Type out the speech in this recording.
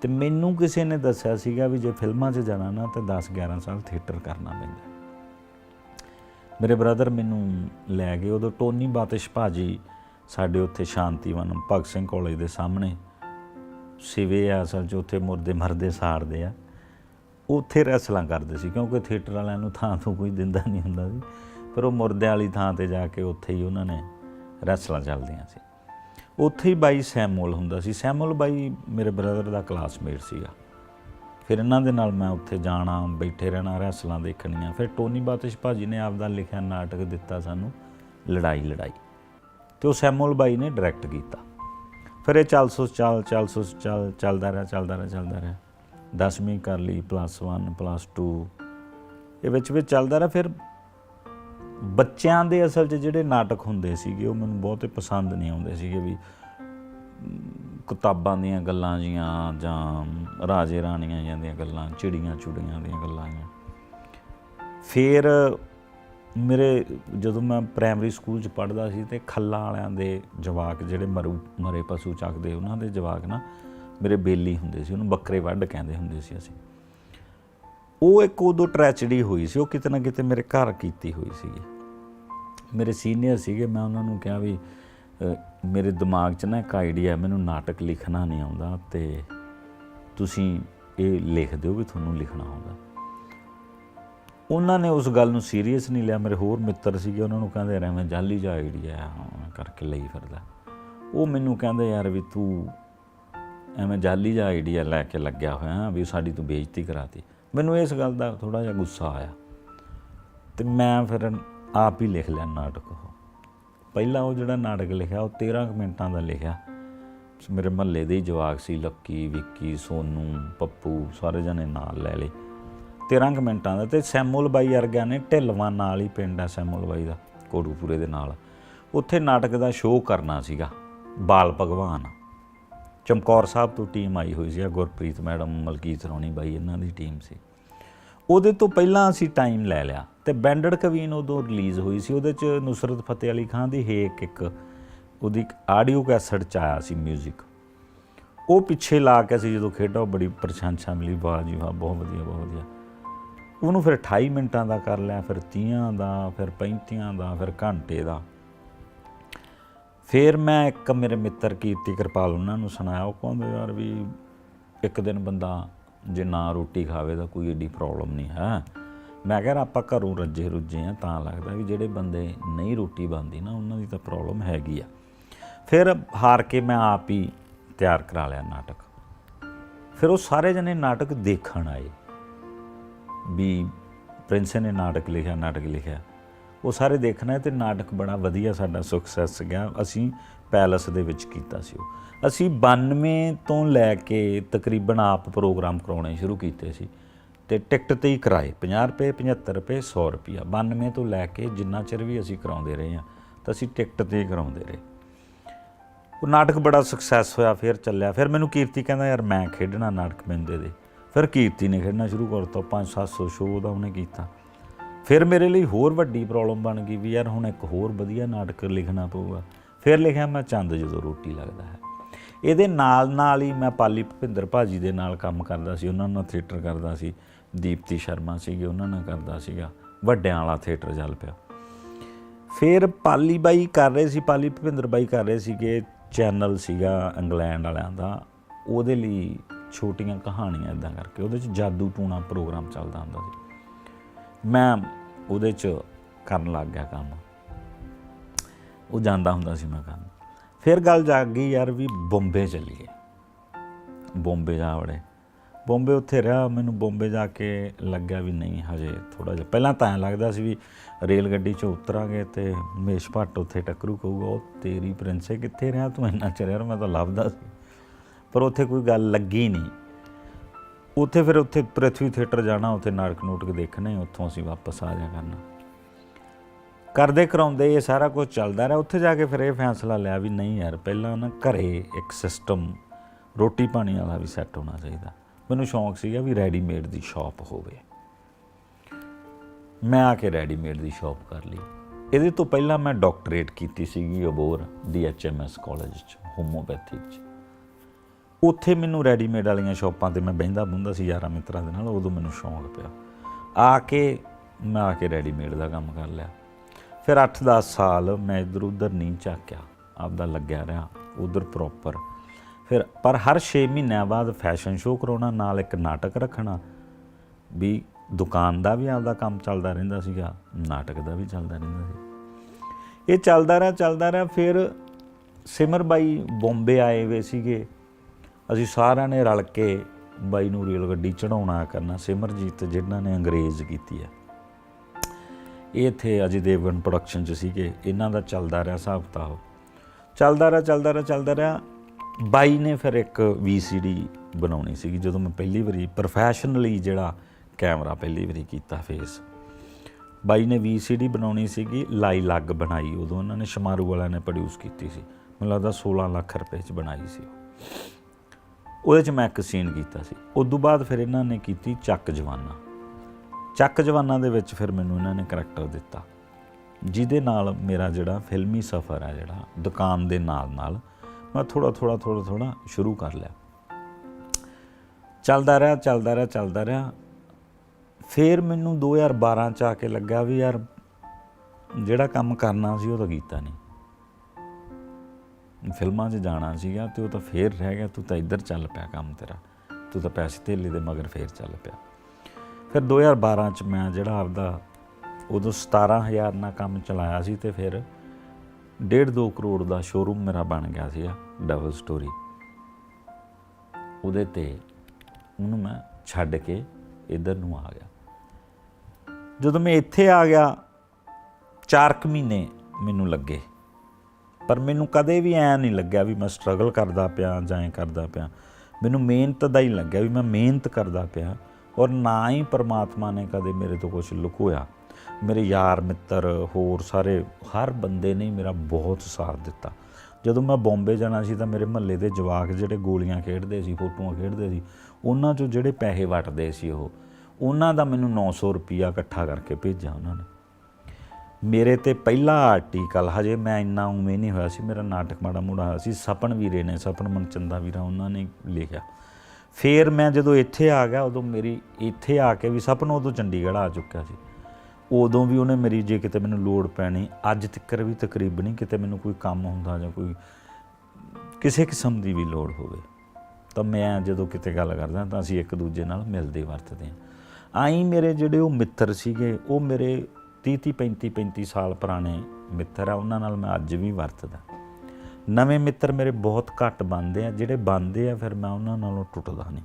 ਤੇ ਮੈਨੂੰ ਕਿਸੇ ਨੇ ਦੱਸਿਆ ਸੀਗਾ ਵੀ ਜੇ ਫਿਲਮਾਂ 'ਚ ਜਾਣਾ ਨਾ, ਤਾਂ 10 11 ਸਾਲ ਥੀਏਟਰ ਕਰਨਾ ਪੈਂਦਾ। ਮੇਰੇ ਬ੍ਰਦਰ ਮੈਨੂੰ ਲੈ ਗਏ, ਉਦੋਂ ਟੋਨੀ ਬਾਤਿਸ਼ ਭਾਜੀ ਸਾਡੇ ਉੱਥੇ ਸ਼ਾਂਤੀਵਨ ਭਗਤ ਸਿੰਘ ਕਾਲਜ ਦੇ ਸਾਹਮਣੇ। ਸਿਵੇ ਆ ਅਸਲ 'ਚ, ਉੱਥੇ ਮੁਰਦੇ ਮਰਦੇ ਸਾੜਦੇ ਆ। ਉੱਥੇ ਰੈਸਲਾਂ ਕਰਦੇ ਸੀ, ਕਿਉਂਕਿ ਥੀਏਟਰ ਵਾਲਿਆਂ ਨੂੰ ਥਾਂ ਤੋਂ ਕੋਈ ਦਿੰਦਾ ਨਹੀਂ ਹੁੰਦਾ ਸੀ। ਪਰ ਉਹ ਮੁਰਦਿਆਂ ਵਾਲੀ ਥਾਂ ਤੇ ਜਾ ਕੇ ਉੱਥੇ ਹੀ ਉਹਨਾਂ ਨੇ ਰੈਸਲਾਂ ਚੱਲਦੀਆਂ ਸੀ। ਉੱਥੇ ਹੀ ਬਾਈ ਸੈਮੂਅਲ ਹੁੰਦਾ ਸੀ। ਸੈਮੂਅਲ ਬਾਈ ਮੇਰੇ ਬ੍ਰਦਰ ਦਾ ਕਲਾਸਮੇਟ ਸੀਗਾ। ਫਿਰ ਇਹਨਾਂ ਦੇ ਨਾਲ ਮੈਂ ਉੱਥੇ ਜਾਣਾ, ਬੈਠੇ ਰਹਿਣਾ ਰੈਸਲਾਂ ਦੇਖਣੀਆਂ। ਫਿਰ ਟੋਨੀ ਬਾਤਿਸ਼ ਭਾਜੀ ਨੇ ਆਪਦਾ ਲਿਖਿਆ ਨਾਟਕ ਦਿੱਤਾ ਸਾਨੂੰ, ਲੜਾਈ ਲੜਾਈ। ਤੇ ਉਹ ਸੈਮੂਅਲ ਬਾਈ ਨੇ ਡਾਇਰੈਕਟ ਕੀਤਾ। ਫਿਰ ਇਹ ਚੱਲ ਸੋ ਚੱਲ ਚੱਲ ਸੋ ਚੱਲ, ਚੱਲਦਾ ਰਿਹਾ ਚੱਲਦਾ ਰਿਹਾ ਚੱਲਦਾ ਰਿਹਾ। 10ਵੀਂ ਕਰ ਲਈ ਪਲੱਸ 1 ਪਲੱਸ 2 ਇਹ ਵਿੱਚ ਵਿੱਚ ਚੱਲਦਾ ਰਿਹਾ। ਫਿਰ ਬੱਚਿਆਂ ਦੇ ਅਸਲ 'ਚ ਜਿਹੜੇ ਨਾਟਕ ਹੁੰਦੇ ਸੀਗੇ, ਉਹ ਮੈਨੂੰ ਬਹੁਤੇ ਪਸੰਦ ਨਹੀਂ ਆਉਂਦੇ ਸੀਗੇ ਵੀ ਕਿਤਾਬਾਂ ਦੀਆਂ ਗੱਲਾਂ ਜੀਆਂ ਜਾਂ ਰਾਜੇ ਰਾਣੀਆਂ ਜਾਂ ਦੀਆਂ ਗੱਲਾਂ, ਚਿੜੀਆਂ ਚੁੜੀਆਂ ਦੀਆਂ ਗੱਲਾਂ ਜੀਆਂ। ਫਿਰ ਮੇਰੇ ਜਦੋਂ ਮੈਂ ਪ੍ਰਾਇਮਰੀ ਸਕੂਲ 'ਚ ਪੜ੍ਹਦਾ ਸੀ ਤੇ ਖੱਲਾ ਵਾਲਿਆਂ ਦੇ ਜਵਾਕ ਜਿਹੜੇ ਮਰੂ, ਮਰੇ ਪਸ਼ੂ ਚੱਕਦੇ, ਉਹਨਾਂ ਦੇ ਜਵਾਕ ਨਾ ਮੇਰੇ ਬੇਲੀ ਹੁੰਦੇ ਸੀ, ਉਹਨੂੰ ਬੱਕਰੇ ਵੱਢ ਕਹਿੰਦੇ ਹੁੰਦੇ ਸੀ ਅਸੀਂ। ਉਹ ਇੱਕ ਉਦੋਂ ਟ੍ਰੈਜਡੀ ਹੋਈ ਸੀ, ਉਹ ਕਿਤੇ ਨਾ ਕਿਤੇ ਮੇਰੇ ਘਰ ਕੀਤੀ ਹੋਈ ਸੀਗੀ। ਮੇਰੇ ਸੀਨੀਅਰ ਸੀਗੇ, ਮੈਂ ਉਹਨਾਂ ਨੂੰ ਕਿਹਾ ਵੀ ਮੇਰੇ ਦਿਮਾਗ 'ਚ ਨਾ ਇੱਕ ਆਈਡੀਆ ਮੈਨੂੰ ਨਾਟਕ ਲਿਖਣਾ ਨਹੀਂ ਆਉਂਦਾ ਤੇ ਤੁਸੀਂ ਇਹ ਲਿਖ ਦਿਓ ਵੀ ਤੁਹਾਨੂੰ ਲਿਖਣਾ ਆਉਂਦਾ। ਉਹਨਾਂ ਨੇ ਉਸ ਗੱਲ ਨੂੰ ਸੀਰੀਅਸ ਨਹੀਂ ਲਿਆ, ਮੇਰੇ ਹੋਰ ਮਿੱਤਰ ਸੀਗੇ, ਉਹਨਾਂ ਨੂੰ ਕਹਿੰਦੇ, ਰਹਿ, ਮੈਂ ਜਾਲੀ ਜਿਹਾ ਆਈਡੀਆ ਹਾਂ ਕਰਕੇ ਲਈ ਫਿਰਦਾ। ਉਹ ਮੈਨੂੰ ਕਹਿੰਦੇ, ਯਾਰ ਵੀ ਤੂੰ ਐਵੇਂ ਜਾਲੀ ਜਿਹਾ ਆਈਡੀਆ ਲੈ ਕੇ ਲੱਗਿਆ ਹੋਇਆ, ਵੀ ਸਾਡੀ ਤੂੰ ਬੇਇੱਜ਼ਤੀ ਕਰਾਤੀ। ਮੈਨੂੰ ਇਸ ਗੱਲ ਦਾ ਥੋੜਾ ਜਿਹਾ ਗੁੱਸਾ ਆਇਆ ਤੇ ਮੈਂ ਫਿਰ ਆਪ ਹੀ ਲਿਖ ਲਿਆ ਨਾਟਕ ਉਹ। ਪਹਿਲਾਂ ਉਹ ਜਿਹੜਾ ਨਾਟਕ ਲਿਖਿਆ, ਉਹ 13 ਕੁ ਮਿੰਟਾਂ ਦਾ ਲਿਖਿਆ। ਮੇਰੇ ਮਹੱਲੇ ਦੇ ਹੀ ਜਵਾਕ ਸੀ, ਲੱਕੀ, ਵਿੱਕੀ, ਸੋਨੂ, ਪੱਪੂ, ਸਾਰੇ ਜਣੇ ਨਾਲ ਲੈ ਲਏ। 13 ਕੁ ਮਿੰਟਾਂ ਦਾ ਤੇ ਸੈਮੂਅਲ ਬਾਈ ਵਰਗਿਆਂ ਨੇ ਢਿੱਲਵਾਂ ਨਾਲ ਹੀ ਪਿੰਡ ਆ ਸੈਮੂਅਲ ਬਾਈ ਦਾ ਕੋੜੂਪੁਰੇ ਦੇ ਨਾਲ। ਉੱਥੇ ਨਾਟਕ ਦਾ ਸ਼ੋਅ ਕਰਨਾ ਸੀਗਾ, ਬਾਲ ਭਗਵਾਨ। ਚਮਕੌਰ ਸਾਹਿਬ ਤੋਂ ਟੀਮ ਆਈ ਹੋਈ ਸੀ ਗੁਰਪ੍ਰੀਤ ਮੈਡਮ, ਮਲਕੀਤ ਰੌਣੀ ਬਾਈ, ਇਹਨਾਂ ਦੀ ਟੀਮ ਸੀ। ਉਹਦੇ ਤੋਂ ਪਹਿਲਾਂ ਅਸੀਂ ਟਾਈਮ ਲੈ ਲਿਆ ਤੇ ਬੈਂਡਡ ਕਵੀਨ ਉਦੋਂ ਰਿਲੀਜ਼ ਹੋਈ ਸੀ, ਉਹਦੇ ਚ ਨੁਸਰਤ ਫਤਿਹ ਅਲੀ ਖਾਨ ਦੀ ਹੇਕ ਇੱਕ, ਉਹਦੀ ਆਡੀਓ ਕੈਸਟ ਚ ਆਇਆ ਸੀ 뮤직 ਉਹ ਪਿੱਛੇ ਲਾ ਕੇ ਅਸੀਂ ਜਦੋਂ ਖੇਡਾ, ਉਹ ਬੜੀ ਪ੍ਰਸ਼ੰਸਾ ਮਿਲੀ, ਵਾਹ ਜੀ ਵਾਹ, ਬਹੁਤ ਵਧੀਆ ਬਹੁਤ ਵਧੀਆ। ਉਹਨੂੰ ਫਿਰ 28 ਮਿੰਟਾਂ ਦਾ ਕਰ ਲਿਆ, ਫਿਰ 30 ਦਾ, ਫਿਰ 35 ਦਾ, ਫਿਰ ਘੰਟੇ ਦਾ। ਫਿਰ ਮੈਂ ਇੱਕ ਮੇਰੇ ਮਿੱਤਰ ਕੀਰਤੀ ਕਿਰਪਾਲ ਉਹਨਾਂ ਨੂੰ ਸੁਣਾਇਆ, ਉਹ ਕਹਿੰਦੇ ਯਾਰ ਵੀ ਇੱਕ ਦਿਨ ਬੰਦਾ ਜੇ ਨਾ ਰੋਟੀ ਖਾਵੇ ਤਾਂ ਕੋਈ ਏਡੀ ਪ੍ਰੋਬਲਮ ਨਹੀਂ ਹੈ। ਮੈਂ ਕਿਹਾ ਯਾਰ ਆਪਾਂ ਘਰੋਂ ਰੱਜੇ ਰੁੱਜੇ ਆ ਤਾਂ ਲੱਗਦਾ ਵੀ ਜਿਹੜੇ ਬੰਦੇ ਨਹੀਂ ਰੋਟੀ ਬਣਦੀ ਨਾ, ਉਹਨਾਂ ਦੀ ਤਾਂ ਪ੍ਰੋਬਲਮ ਹੈਗੀ ਆ। ਫਿਰ ਹਾਰ ਕੇ ਮੈਂ ਆਪ ਹੀ ਤਿਆਰ ਕਰਾ ਲਿਆ ਨਾਟਕ। ਫਿਰ ਉਹ ਸਾਰੇ ਜਣੇ ਨਾਟਕ ਦੇਖਣ ਆਏ। ਵੀ ਪ੍ਰਿੰਸ ਨੇ ਨਾਟਕ ਲਿਖਿਆ ਨਾਟਕ ਲਿਖਿਆ। ਉਹ ਸਾਰੇ ਦੇਖਣਾ ਹੈ ਤੇ ਨਾਟਕ ਬੜਾ ਵਧੀਆ ਸਾਡਾ ਸਕਸੈਸ ਗਿਆ। ਅਸੀਂ ਪੈਲਸ ਦੇ ਵਿੱਚ ਕੀਤਾ ਸੀ ਉਹ। ਅਸੀਂ 92 ਤੋਂ ਲੈ ਕੇ ਤਕਰੀਬਨ ਆਪ ਪ੍ਰੋਗਰਾਮ ਕਰਾਉਣੇ ਸ਼ੁਰੂ ਕੀਤੇ ਸੀ ਤੇ ਟਿਕਟ ਤੇ ਹੀ ਕਰਾਏ 50 ਰੁਪਏ 75 ਰੁਪਏ 100 ਰੁਪਿਆ 92 ਤੋਂ ਲੈ ਕੇ ਜਿੰਨਾ ਚਿਰ ਵੀ ਅਸੀਂ ਕਰਾਉਂਦੇ ਰਹੇ ਹਾਂ, ਤਾਂ ਅਸੀਂ ਟਿਕਟ ਤੇ ਹੀ ਕਰਾਉਂਦੇ ਰਹੇ। ਉਹ ਨਾਟਕ ਬੜਾ ਸਕਸੈਸ ਹੋਇਆ, ਫਿਰ ਚੱਲਿਆ। ਫਿਰ ਮੈਨੂੰ ਕੀਰਤੀ ਕਹਿੰਦਾ, ਯਾਰ ਮੈਂ ਖੇਡਣਾ ਨਾਟਕ ਬੰਦੇ ਦੇ। ਫਿਰ ਕੀਰਤੀ ਨੇ ਖੇਡਣਾ ਸ਼ੁਰੂ ਕਰਤਾ। 5-700 ਸ਼ੋਅ ਦਾ ਉਹਨੇ ਕੀਤਾ। ਫਿਰ ਮੇਰੇ ਲਈ ਹੋਰ ਵੱਡੀ ਪ੍ਰੋਬਲਮ ਬਣ ਗਈ ਵੀ ਯਾਰ ਹੁਣ ਇੱਕ ਹੋਰ ਵਧੀਆ ਨਾਟਕ ਲਿਖਣਾ ਪਊਗਾ। ਫਿਰ ਲਿਖਿਆ ਮੈਂ ਚੰਦ ਜਦੋਂ ਰੋਟੀ ਲੱਗਦਾ ਹੈ। ਇਹਦੇ ਨਾਲ ਨਾਲ ਹੀ ਮੈਂ ਪਾਲੀ ਭੁਪਿੰਦਰ ਭਾਜੀ ਦੇ ਨਾਲ ਕੰਮ ਕਰਦਾ ਸੀ, ਉਹਨਾਂ ਨਾਲ ਥੀਏਟਰ ਕਰਦਾ ਸੀ। ਦੀਪਤੀ ਸ਼ਰਮਾ ਸੀਗੇ, ਉਹਨਾਂ ਨਾਲ ਕਰਦਾ ਸੀਗਾ। ਵੱਡਿਆਂ ਵਾਲਾ ਥੀਏਟਰ ਚੱਲ ਪਿਆ। ਫਿਰ ਪਾਲੀ ਬਾਈ ਕਰ ਰਹੇ ਸੀ, ਪਾਲੀ ਭੁਪਿੰਦਰ ਬਾਈ ਕਰ ਰਹੇ ਸੀਗੇ। ਚੈਨਲ ਸੀਗਾ ਇੰਗਲੈਂਡ ਵਾਲਿਆਂ ਦਾ। ਉਹਦੇ ਲਈ ਛੋਟੀਆਂ ਕਹਾਣੀਆਂ ਇਦਾਂ ਕਰਕੇ, ਉਹਦੇ 'ਚ ਜਾਦੂ ਟੂਣਾ ਪ੍ਰੋਗਰਾਮ ਚੱਲਦਾ ਹੁੰਦਾ ਸੀ। ਮੈਂ ਉਹਦੇ 'ਚ ਕਰਨ ਲੱਗ ਗਿਆ ਕੰਮ। ਉਹ ਜਾਂਦਾ ਹੁੰਦਾ ਸੀ ਮੈਂ ਕੰਮ ਫਿਰ ਗੱਲ ਜਾਗ ਗਈ ਯਾਰ ਵੀ ਬੰਬੇ ਚੱਲੀਏ। ਬੰਬੇ ਜਾ ਵੜੇ। ਬੰਬੇ ਉੱਥੇ ਰਿਹਾ, ਮੈਨੂੰ ਬੰਬੇ ਜਾ ਕੇ ਲੱਗਿਆ ਵੀ ਨਹੀਂ, ਹਜੇ ਥੋੜਾ ਜਿਹਾ। ਪਹਿਲਾਂ ਤਾਂ ਐਂ ਲੱਗਦਾ ਸੀ ਵੀ ਰੇਲ ਗੱਡੀ 'ਚ ਉਤਰਾਂਗੇ ਤੇ ਮੇਸ਼ ਭੱਟ ਉੱਥੇ ਟੱਕਰੂ ਕਹੂਗਾ, ਉਹ ਤੇਰੀ ਪ੍ਰਿੰਸੇ ਕਿੱਥੇ ਰਿਹਾ? ਤੂੰ ਇੰਨਾ ਚਿਰ ਯਾਰ ਮੈਂ ਤਾਂ ਲੱਭਦਾ ਸੀ। ਪਰ ਉੱਥੇ ਕੋਈ ਗੱਲ ਲੱਗੀ ਨਹੀਂ। ਉੱਥੇ ਫਿਰ ਉੱਥੇ ਪ੍ਰਿਥਵੀ ਥੀਏਟਰ ਜਾਣਾ, ਉੱਥੇ ਨਾਟਕ ਨੂਟਕ ਦੇਖਣੇ, ਉੱਥੋਂ ਅਸੀਂ ਵਾਪਸ ਆ ਜਾ ਕਰਨਾ। ਕਰਦੇ ਕਰਾਉਂਦੇ ਇਹ ਸਾਰਾ ਕੁਝ ਚੱਲਦਾ ਰਿਹਾ। ਉੱਥੇ ਜਾ ਕੇ ਫਿਰ ਇਹ ਫੈਸਲਾ ਲਿਆ ਵੀ ਨਹੀਂ ਯਾਰ, ਪਹਿਲਾਂ ਨਾ ਘਰੇ ਇੱਕ ਸਿਸਟਮ ਰੋਟੀ ਪਾਣੀ ਵਾਲਾ ਵੀ ਸੈੱਟ ਹੋਣਾ ਚਾਹੀਦਾ। ਮੈਨੂੰ ਸ਼ੌਂਕ ਸੀਗਾ ਵੀ ਰੈਡੀਮੇਡ ਦੀ ਸ਼ਾਪ ਹੋਵੇ। ਮੈਂ ਆ ਕੇ ਰੈਡੀਮੇਡ ਦੀ ਸ਼ਾਪ ਕਰ ਲਈ। ਇਹਦੇ ਤੋਂ ਪਹਿਲਾਂ ਮੈਂ ਡਾਕਟਰੇਟ ਕੀਤੀ ਸੀਗੀ ਅਬੋਰ ਡੀਐਚਐਮਐਸ ਕਾਲਜ ਚ ਹੋਮੋਪੈਥੀ ਚ। ਉੱਥੇ ਮੈਨੂੰ ਰੈਡੀਮੇਡ ਵਾਲੀਆਂ ਸ਼ਾਪਾਂ ਤੇ ਮੈਂ ਬਹਿੰਦਾ ਬੁੰਦਾ ਸੀ ਯਾਰਾਂ ਮਿੱਤਰਾਂ ਦੇ ਨਾਲ, ਉਦੋਂ ਮੈਨੂੰ ਸ਼ੌਂਕ ਪਿਆ। ਆ ਕੇ ਮੈਂ ਆ ਕੇ ਰੈਡੀਮੇਡ ਦਾ ਕੰਮ ਕਰ ਲਿਆ। ਫਿਰ 8-10 ਸਾਲ ਮੈਂ ਇਧਰ ਉਧਰ ਨਹੀਂ ਝਾਕਿਆ, ਆਪਦਾ ਲੱਗਿਆ ਰਿਹਾ, ਉਧਰ ਪ੍ਰੋਪਰ ਫਿਰ ਪਰ ਹਰ 6 ਮਹੀਨਿਆਂ ਬਾਅਦ ਫੈਸ਼ਨ ਸ਼ੋਅ ਕਰਾਉਣਾ, ਨਾਲ ਇੱਕ ਨਾਟਕ ਰੱਖਣਾ, ਵੀ ਦੁਕਾਨ ਦਾ ਵੀ ਆਪਦਾ ਕੰਮ ਚੱਲਦਾ ਰਹਿੰਦਾ ਸੀਗਾ, ਨਾਟਕ ਦਾ ਵੀ ਚੱਲਦਾ ਰਹਿੰਦਾ ਸੀ। ਇਹ ਚੱਲਦਾ ਰਿਹਾ ਚੱਲਦਾ ਰਿਹਾ, ਫਿਰ ਸਿਮਰ ਬਾਈ ਬੰਬੇ ਆਏ ਹੋਏ ਸੀਗੇ। ਅਸੀਂ ਸਾਰਿਆਂ ਨੇ ਰਲ ਕੇ ਬਾਈ ਨੂੰ ਰੇਲ ਗੱਡੀ ਚੜਾਉਣਾ ਕਰਨਾ, ਸਿਮਰਜੀਤ ਜਿਨ੍ਹਾਂ ਨੇ ਅੰਗਰੇਜ਼ ਕੀਤੀ ਹੈ। ਇਹ ਇੱਥੇ ਅਜੇ ਦੇਵਗਨ ਪ੍ਰੋਡਕਸ਼ਨ 'ਚ ਸੀਗੇ, ਇਹਨਾਂ ਦਾ ਚੱਲਦਾ ਰਿਹਾ ਹਿਸਾਬ ਕਿਤਾਬ ਚੱਲਦਾ ਰਿਹਾ ਚੱਲਦਾ ਰਿਹਾ ਚੱਲਦਾ ਰਿਹਾ। ਬਾਈ ਨੇ ਫਿਰ ਇੱਕ VCD ਬਣਾਉਣੀ ਸੀਗੀ, ਜਦੋਂ ਮੈਂ ਪਹਿਲੀ ਵਾਰੀ ਪ੍ਰੋਫੈਸ਼ਨਲੀ ਜਿਹੜਾ ਕੈਮਰਾ ਪਹਿਲੀ ਵਾਰੀ ਕੀਤਾ ਫੇਸ ਬਾਈ ਨੇ VCD ਬਣਾਉਣੀ ਸੀਗੀ, ਲਾਈ ਲੱਗ ਬਣਾਈ, ਉਦੋਂ ਉਹਨਾਂ ਨੇ ਸ਼ਮਾਰੂ ਵਾਲਿਆਂ ਨੇ ਪ੍ਰੋਡਿਊਸ ਕੀਤੀ ਸੀ। ਮੈਨੂੰ ਲੱਗਦਾ 16 ਲੱਖ ਰੁਪਏ 'ਚ ਬਣਾਈ ਸੀ ਉਹਦੇ 'ਚ ਮੈਂ ਇੱਕ ਸੀਨ ਕੀਤਾ ਸੀ। ਉਦੋਂ ਬਾਅਦ ਫਿਰ ਇਹਨਾਂ ਨੇ ਕੀਤੀ ਚੱਕ ਜਵਾਨਾ। ਚੱਕ ਜਵਾਨਾ ਦੇ ਵਿੱਚ ਫਿਰ ਮੈਨੂੰ ਇਹਨਾਂ ਨੇ ਕਰੈਕਟਰ ਦਿੱਤਾ, ਜਿਹਦੇ ਨਾਲ ਮੇਰਾ ਜਿਹੜਾ ਫਿਲਮੀ ਸਫ਼ਰ ਹੈ ਜਿਹੜਾ, ਦੁਕਾਨ ਦੇ ਨਾਲ ਨਾਲ ਮੈਂ ਥੋੜਾ ਥੋੜਾ ਥੋੜਾ ਥੋੜਾ ਸ਼ੁਰੂ ਕਰ ਲਿਆ। ਚੱਲਦਾ ਰਿਹਾ ਚੱਲਦਾ ਰਿਹਾ ਚੱਲਦਾ ਰਿਹਾ। ਫਿਰ ਮੈਨੂੰ 2012 ਚ ਆ ਕੇ ਲੱਗਾ ਵੀ ਯਾਰ ਜਿਹੜਾ ਕੰਮ ਕਰਨਾ ਸੀ ਉਹ ਤਾਂ ਕੀਤਾ ਨਹੀਂ ਫਿਲਮਾਂ 'ਚ ਜਾਣਾ ਸੀਗਾ ਤੇ ਉਹ ਤਾਂ ਫੇਰ ਰਹਿ ਗਿਆ, ਤੂੰ ਤਾਂ ਇੱਧਰ ਚੱਲ ਪਿਆ ਕੰਮ ਤੇਰਾ। ਤੂੰ ਤਾਂ ਪੈਸੇ ਧੇਲੇ ਦੇ ਮਗਰ ਫੇਰ ਚੱਲ ਪਿਆ। ਫਿਰ 2012 ਚ ਮੈਂ ਜਿਹੜਾ ਆਪਦਾ ਉਦੋਂ 17000 ਨਾਲ ਕੰਮ ਚਲਾਇਆ ਸੀ ਤੇ ਫਿਰ 1.5 2 ਕਰੋੜ ਦਾ ਸ਼ੋਰੂਮ ਮੇਰਾ ਬਣ ਗਿਆ ਸੀਗਾ ਡਬਲ ਸਟੋਰੀ ਉਹਦੇ ਤੇ ਉਹਨੂੰ ਮੈਂ ਛੱਡ ਕੇ ਇੱਧਰ ਨੂੰ ਆ ਗਿਆ। ਜਦੋਂ ਮੈਂ ਇੱਥੇ ਆ ਗਿਆ 4 ਕੁ ਮਹੀਨੇ ਮੈਨੂੰ ਲੱਗੇ। ਪਰ ਮੈਨੂੰ ਕਦੇ ਵੀ ਐ ਨਹੀਂ ਲੱਗਿਆ ਵੀ ਮੈਂ ਸਟਰਗਲ ਕਰਦਾ ਪਿਆ ਜਾਂ ਐਂ ਕਰਦਾ ਪਿਆ। ਮੈਨੂੰ ਮਿਹਨਤ ਦਾ ਹੀ ਲੱਗਿਆ ਵੀ ਮੈਂ ਮਿਹਨਤ ਕਰਦਾ ਪਿਆ ਔਰ ਨਾ ਹੀ ਪਰਮਾਤਮਾ ਨੇ ਕਦੇ ਮੇਰੇ ਤੋਂ ਕੁਝ ਲੁਕੋਇਆ। ਮੇਰੇ ਯਾਰ ਮਿੱਤਰ, ਹੋਰ ਸਾਰੇ, ਹਰ ਬੰਦੇ ਨੇ ਹੀ ਮੇਰਾ ਬਹੁਤ ਸਾਥ ਦਿੱਤਾ। ਜਦੋਂ ਮੈਂ ਬੰਬੇ ਜਾਣਾ ਸੀ ਤਾਂ ਮੇਰੇ ਮਹੱਲੇ ਦੇ ਜਵਾਕ ਜਿਹੜੇ ਗੋਲੀਆਂ ਖੇਡਦੇ ਸੀ, ਫੋਟੋਆਂ ਖੇਡਦੇ ਸੀ, ਉਹਨਾਂ ਚੋਂ ਜਿਹੜੇ ਪੈਸੇ ਵਟਦੇ ਸੀ ਉਹ, ਉਹਨਾਂ ਦਾ ਮੈਨੂੰ 900 ਰੁਪਿਆ ਇਕੱਠਾ ਕਰਕੇ ਭੇਜਿਆ ਉਹਨਾਂ ਨੇ। ਮੇਰੇ ਤੇ ਪਹਿਲਾ ਆਰਟੀਕਲ ਹਜੇ ਮੈਂ ਇੰਨਾ ਉਵੇਂ ਨਹੀਂ ਹੋਇਆ ਸੀ, ਮੇਰਾ ਨਾਟਕ ਮਾੜਾ ਮੋੜਾ ਹੋਇਆ ਸੀ, ਸਪਨ ਵੀਰੇ ਨੇ, ਸਪਨ ਮਨਚੰਦਾ ਵੀਰਾ, ਉਹਨਾਂ ਨੇ ਲਿਖਿਆ। ਫੇਰ ਮੈਂ ਜਦੋਂ ਇੱਥੇ ਆ ਗਿਆ, ਉਦੋਂ ਮੇਰੀ ਇੱਥੇ ਆ ਕੇ ਵੀ ਸਪਨ ਉਦੋਂ ਚੰਡੀਗੜ੍ਹ ਆ ਚੁੱਕਿਆ ਸੀ। ਉਦੋਂ ਵੀ ਉਹਨੇ ਮੇਰੀ, ਜੇ ਕਿਤੇ ਮੈਨੂੰ ਲੋੜ ਪੈਣੀ, ਅੱਜ ਤੱਕ ਵੀ ਤਕਰੀਬਨ ਨਹੀਂ, ਕਿਤੇ ਮੈਨੂੰ ਕੋਈ ਕੰਮ ਹੁੰਦਾ ਜਾਂ ਕੋਈ ਕਿਸੇ ਕਿਸਮ ਦੀ ਵੀ ਲੋੜ ਹੋਵੇ, ਤਾਂ ਮੈਂ ਜਦੋਂ ਕਿਤੇ ਗੱਲ ਕਰਦਾ, ਤਾਂ ਅਸੀਂ ਇੱਕ ਦੂਜੇ ਨਾਲ ਮਿਲਦੇ ਵਰਤਦੇ ਹਾਂ। ਆਈ ਮੇਰੇ ਜਿਹੜੇ ਉਹ ਮਿੱਤਰ ਸੀਗੇ, ਉਹ ਮੇਰੇ 30 35 35 ਸਾਲ ਪੁਰਾਣੇ ਮਿੱਤਰ ਆ, ਉਹਨਾਂ ਨਾਲ ਮੈਂ ਅੱਜ ਵੀ ਵਰਤਦਾ। ਨਵੇਂ ਮਿੱਤਰ ਮੇਰੇ ਬਹੁਤ ਘੱਟ ਬਣਦੇ ਆ, ਜਿਹੜੇ ਬਣਦੇ ਆ, ਫਿਰ ਮੈਂ ਉਹਨਾਂ ਨਾਲੋਂ ਟੁੱਟਦਾ ਨਹੀਂ।